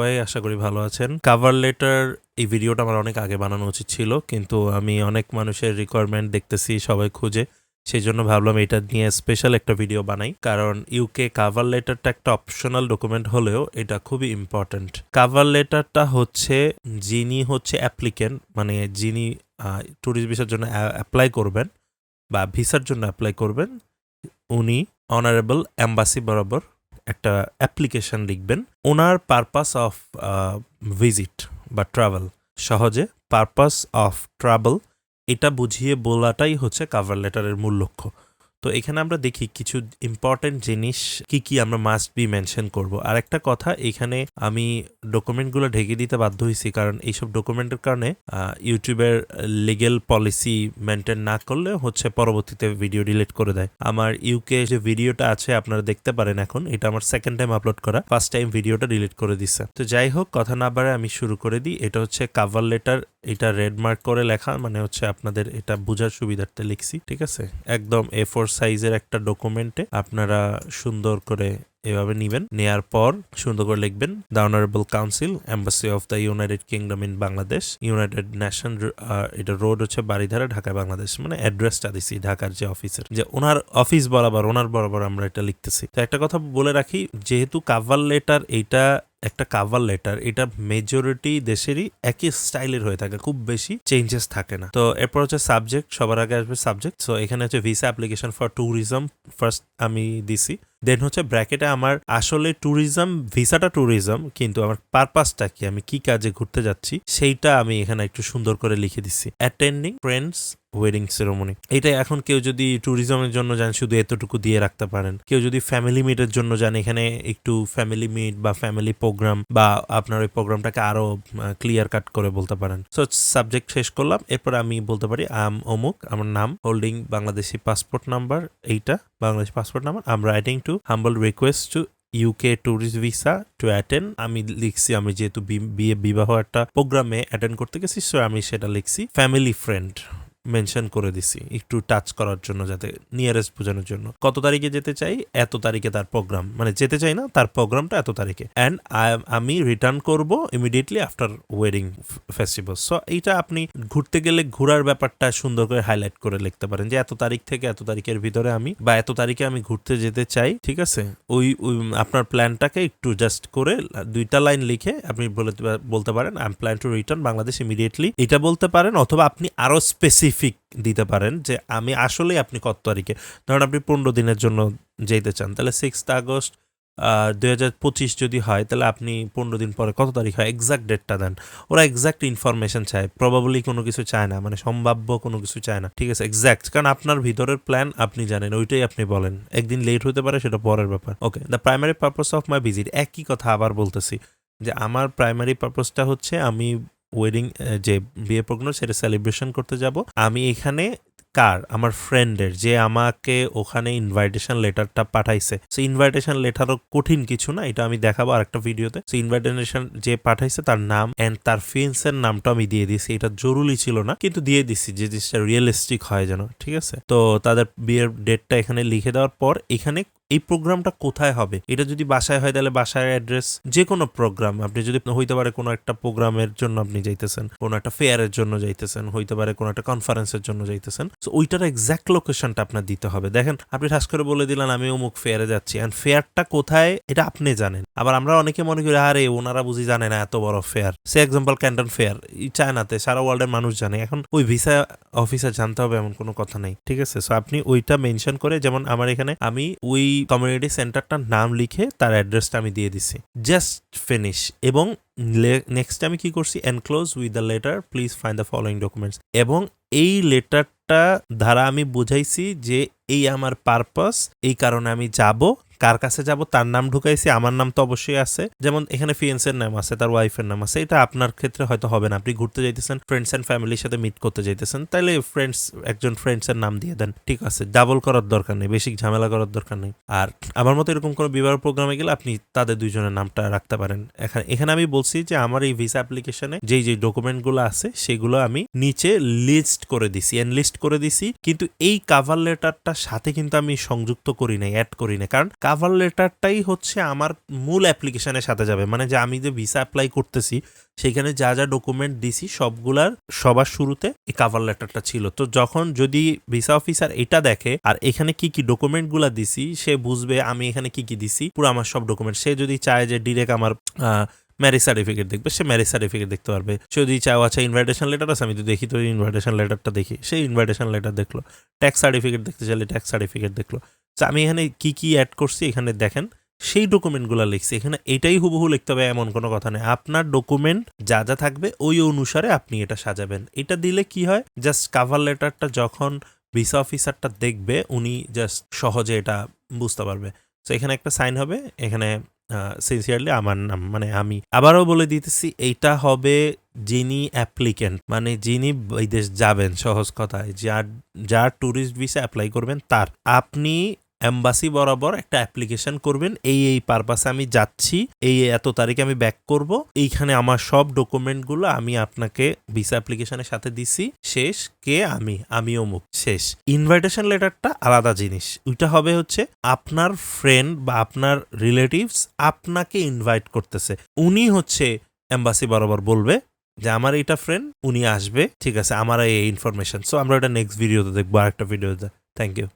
সবাই আশা করি ভালো আছেন। কাভার লেটার এই ভিডিওটা আমার অনেক আগে বানানো উচিত ছিল, কিন্তু আমি অনেক মানুষের রিকোয়ারমেন্ট দেখতেছি, সবাই খুঁজে। সেই জন্য ভাবলাম এটা নিয়ে স্পেশাল একটা ভিডিও বানাই, কারণ ইউকে কাভার লেটারটা একটা অপশনাল ডকুমেন্ট হলেও এটা খুবই ইম্পর্ট্যান্ট কাভার লেটারটা হচ্ছে যিনি হচ্ছে অ্যাপ্লিকেন্ট মানে যিনি ট্যুরিস্ট ভিসার জন্য অ্যাপ্লাই করবেন বা ভিসার জন্য অ্যাপ্লাই করবেন, উনি অনারেবল অ্যাম্বাসি বরাবর একটা অ্যাপ্লিকেশন লিখবেন। ওনার পারপাস অফ ভিজিট বা ট্রাভেল সহজে। পারপাস অফ ট্রাভেল এটা বুঝিয়ে বলাটাই হচ্ছে কাভার লেটারের মূল লক্ষ্য। তো এখানে আমরা দেখি কিছু ইম্পর্টেন্ট জিনিস, কি কি আমরা মাস্ট বি মেনশন করব। আর একটা কথা, এখানে আমি ডকুমেন্টগুলো ঢেকে দিতে বাধ্য হয়েছি কারণ এইসব ডকুমেন্টের কারণে ইউটিউবের লিগেল পলিসি মেনটেন না করলে হচ্ছে পরবর্তীতে ভিডিও ডিলিট করে দেয়। আমার ইউকে যে ভিডিওটা আছে, আপনারা দেখতে পারেন এখন, এটা আমার সেকেন্ড টাইম আপলোড করা ফার্স্ট টাইম ভিডিওটা ডিলিট করে দিচ্ছে তো যাই হোক, কথা না বাড়ে আমি শুরু করে দিই, এটা হচ্ছে কাভার লেটার এটা রেড মার্ক করে লেখা মানে হচ্ছে আপনাদের এটা বোঝার সুবিধার্থে লিখছি, ঠিক আছে? একদম এ ফোর সাইজের একটা ডকুমেন্টে আপনারা সুন্দর করে এভাবে নিবেন। নেয়ার পর সুন্দর করে লিখবেন the honourable council embassy of the United Kingdom in Bangladesh United Nation এটা রোড হচ্ছে বাড়িধারা ঢাকা, বাংলাদেশ। মানে অ্যাড্রেসটা দিছি ঢাকার যে অফিসের যে ওনার অফিস বরাবর, ওনার বরাবর আমরা এটা লিখতেছি। তো একটা কথা বলে রাখি, যেহেতু কাভার লেটার এইটা একটা কাভার লেটার এটা মেজরিটি দেশেরই একই স্টাইলের হয়ে থাকে, খুব বেশি চেঞ্জেস থাকে না। তো এরপর হচ্ছে সাবজেক্ট সবার আগে আসবে সাবজেক্ট সো এখানে হচ্ছে visa application for tourism first আমি দিছি। দেন হচ্ছে ব্র্যাকেটে আমার আসলে ট্যুরিজম ভিসাটা ট্যুরিজম কিন্তু আমার পারপাসটা কি? আমি কি কাজে ঘুরতে যাচ্ছি? সেইটা আমি এখানে একটু সুন্দর করে লিখে দিচ্ছি। অ্যাটেন্ডিং ফ্রেন্ডস ওয়েডিং সেরেমনি এটা এখন কেউ যদি ট্যুরিজমের জন্য যান, শুধু এতটুকু দিয়ে রাখতে পারেন। কেউ যদি ফ্যামিলি মিটের জন্য যান, এখানে একটু ফ্যামিলি মিট বা ফ্যামিলি প্রোগ্রাম বা আপনার ওই প্রোগ্রামটাকে আরও ক্লিয়ার কাট করে বলতে পারেন। সো সাবজেক্ট শেষ করলাম। এরপর আমি বলতে পারি আম অমুক আমার নাম হোল্ডিং বাংলাদেশি পাসপোর্ট নাম্বার এইটা, Bangladeshi passport number I'm writing to humble request to UK tourist visa to attend আমি লিখছি, আমি যেহেতু বিয়ে, বিবাহ একটা প্রোগ্রামে অ্যাটেন্ড করতে গেছি সো আমি সেটা লিখছি ফ্যামিলি ফ্রেন্ড মেনশন করে দিছি, একটু টাচ করার জন্য যাতে নিয়ারেস্ট বোঝানোর জন্য। কত তারিখে যেতে চাই? এত তারিখে তার প্রোগ্রাম মানে যেতে চাই না, তার প্রোগ্রামটা এত তারিখে। অ্যান্ড আমি রিটার্ন করব immediately after wedding festival so এইটা আপনি ঘুরতে গেলে ঘোরার ব্যাপারটা সুন্দর করে হাইলাইট করে লিখতে পারেন যে এত তারিখ থেকে এত তারিখের ভিতরে আমি বা এত তারিখে আমি ঘুরতে যেতে চাই, ঠিক আছে? ওই আপনার প্ল্যানটাকে একটু জাস্ট করে দুইটা লাইন লিখে আপনি বলে, বলতে পারেন I plan to return Bangladesh immediately এটা বলতে পারেন অথবা আপনি আরও স্পেসিফিক দিতে পারেন যে আমি আসলেই আপনি কত তারিখে, ধরুন আপনি পনেরো দিনের জন্য যেতে চান, তাহলে সিক্সথ আগস্ট দুই হাজার পঁচিশ যদি হয়, তাহলে আপনি পনেরো দিন পরে কত তারিখ হয় এক্সাক্ট ডেটটা দেন। ওরা এক্সাক্ট ইনফরমেশন চায় প্রবাবলি কোনো কিছু চায় না মানে সম্ভাব্য কোনো কিছু চায় না, ঠিক আছে এক্সাক্ট কারণ আপনার ভিতরের প্ল্যান আপনি জানেন, ওইটাই আপনি বলেন। একদিন লেট হতে পারে, সেটা পরের ব্যাপার। Okay the primary purpose of my visit একই কথা আবার বলতেছি, যে আমার প্রাইমারি পারপাসটা হচ্ছে আমি ওয়েডিং যে বিয়ে প্রোগ্রাম, সেটা সেলিব্রেশন করতে যাব। আমি এখানে কার? আমার ফ্রেন্ডের যে আমাকে ওখানে ইনভাইটেশন লেটারটা পাঠাইছে। সো ইনভাইটেশন লেটারও কঠিন কিছু না, এটা আমি দেখাবো আরেকটা ভিডিওতে সো ইনভাইটেশন যে পাঠাইছে, তার নাম অ্যান্ড তার ফিন্সের নামটা আমি দিয়ে দিয়েছি। এটা জরুরি ছিল না, কিন্তু দিয়ে দিছি যে জিনিসটা রিয়েলিস্টিক হয় যেন, ঠিক আছে? তো তাদের বিয়ের ডেটটা এখানে লিখে দেওয়ার পর, এখানে এই প্রোগ্রামটা কোথায় হবে? এটা যদি বাসায় হয় তাহলে বাসায় অ্যাড্রেস যে কোনো প্রোগ্রাম। আপনি যদি হইতে পারে কোনো একটা প্রোগ্রামের জন্য আপনি যাইতেছেন, কোনো একটা ফেয়ারের জন্য যাইতেছেন, হইতে পারে কোনো একটা কনফারেন্সের জন্য যাইতেছেন। তো ওইটার এক্স্যাক্ট লোকেশনটা আপনার দিতে হবে। দেখেন, আপনি ঠাস করে বলে দিলেন, আমি অমুক ফেয়ারে যাচ্ছি। অ্যান্ড ফেয়ারটা কোথায়? এটা আপনি জানেন। আবার আমরা অনেকে মনে করি, আরে, ওনারা বুঝি জানে না এত বড় ফেয়ার সে এক্সাম্পল ক্যান্টন ফেয়ার চায়নাতে, সারা ওয়ার্ল্ডের মানুষ জানে। এখন ওই ভিসা অফিসার জানতে হবে এমন কোনো কথা নেই, ঠিক আছে? সো আপনি ওইটা মেনশন করে, যেমন আমার এখানে আমি ওই কমিউনিটি সেন্টারটার নাম লিখে তার অ্যাড্রেসটা আমি দিয়ে দিছি। জাস্ট ফিনিশ এবং নেক্সট আমি কি করছি? Enclose with the letter please find the following documents এবং এই লেটারটা দ্বারা আমি বুঝাইছি যে এই আমার পারপাস এই কারণে আমি যাব। কার কাছে যাব, তার নাম ঢুকাইছি, আমার নাম তো অবশ্যই আছে। যেমন এখানে ফিয়েন্সের নাম আছে, তার ওয়াইফের নাম আছে, এটা আপনার ক্ষেত্রে হয়তো হবে না। আপনি ঘুরতে যাইতেছেন ফ্রেন্ডস অ্যান্ড ফ্যামিলির সাথে মিট করতে যাইতেছেন তাহলে ফ্রেন্ডস একজন ফ্রেন্ডসের নাম দিয়ে দেন, ঠিক আছে। ডাবল করার দরকার নেই, বেশি ঝামেলা করার দরকার নেই। আর আমার মতো এরকম কোনো বিবাহ প্রোগ্রামে গেলে আপনি তাদের দুইজনের নামটা রাখতে পারেন। এখানে এখানে আমি বলছি যে আমার এই ভিসা অ্যাপ্লিকেশনে যেই যে ডকুমেন্টগুলো আছে, সেগুলো আমি নিচে লিস্ট করে দিছি এনলিস্ট করে দিছি, কিন্তু এই কাভার লেটারটার সাথে কিন্তু আমি সংযুক্ত করি নাই অ্যাড করি না কারণ কাভার লেটারটাই হচ্ছে আমার মূল অ্যাপ্লিকেশনের সাথে যাবে। মানে যে আমি যে ভিসা অ্যাপ্লাই করতেছি, সেখানে যা যা ডকুমেন্ট দিছি, সবগুলার সবার শুরুতে এই কাভার লেটারটা ছিল। তো যখন যদি ভিসা অফিসার এটা দেখে, আর এখানে কি কি ডকুমেন্টগুলা দিছি, সে বুঝবে আমি এখানে কি কি দিছি, পুরো আমার সব ডকুমেন্ট সে যদি চায় যে ডিরেক্ট আমার ম্যারেজ সার্টিফিকেট দেখবে, সে ম্যারেজ সার্টিফিকেট দেখতে পারবে। সে যদি চাও আচ্ছা ইনভাইটেশন লেটার আছে, আমি তো দেখি তো ইনভাইটেশন লেটারটা দেখি। সে ইনভাইটেশন লেটার দেখল। ট্যাক্স সার্টিফিকেট দেখতে চাইলে ট্যাক্স সার্টিফিকেট দেখল। তো আমি এখানে কি কি অ্যাড করছি এখানে দেখেন, সেই ডকুমেন্টগুলো লিখছি। এখানে এটাই হুবহু লিখতে হবে, এমন কোনো কথা নেই আপনার ডকুমেন্ট যা যা থাকবে, ওই অনুসারে আপনি এটা সাজাবেন। এটা দিলে কি হয়? জাস্ট কাভার লেটারটা যখন ভিসা অফিসারটা দেখবে, উনি জাস্ট সহজে এটা বুঝতে পারবে। তো এখানে একটা সাইন হবে, এখানে সিনসিয়ারলি আমার নাম মানে আমি আবারও বলে দিতেছি, এইটা হবে যিনি অ্যাপ্লিকেন্ট মানে যিনি বিদেশ যাবেন, সহজ কথায়। যার যার ট্যুরিস্ট ভিসা অ্যাপ্লাই করবেন, তার। আপনি এম্বাসি বরাবর একটা অ্যাপ্লিকেশন করবেন, এই এই পারপাসে আমি যাচ্ছি, এই এত তারিখে আমি ব্যাক করব, এইখানে আমার সব ডকুমেন্টগুলো আমি আপনাকে ভিসা অ্যাপ্লিকেশনের সাথে দিছি, শেষ, কে আমি আমি অমুক শেষ। ইনভাইটেশন লেটারটা আলাদা জিনিস, ওইটা হবে হচ্ছে আপনার ফ্রেন্ড বা আপনার রিলেটিভস আপনাকে ইনভাইট করতেছে, উনি হচ্ছে এম্বাসি বরাবর বলবে যে আমার এইটা ফ্রেন্ড উনি আসবে, ঠিক আছে আমার এই ইনফরমেশন সো আমরা এটা নেক্সট ভিডিওতে দেখব, আরেকটা ভিডিওতে থ্যাংক ইউ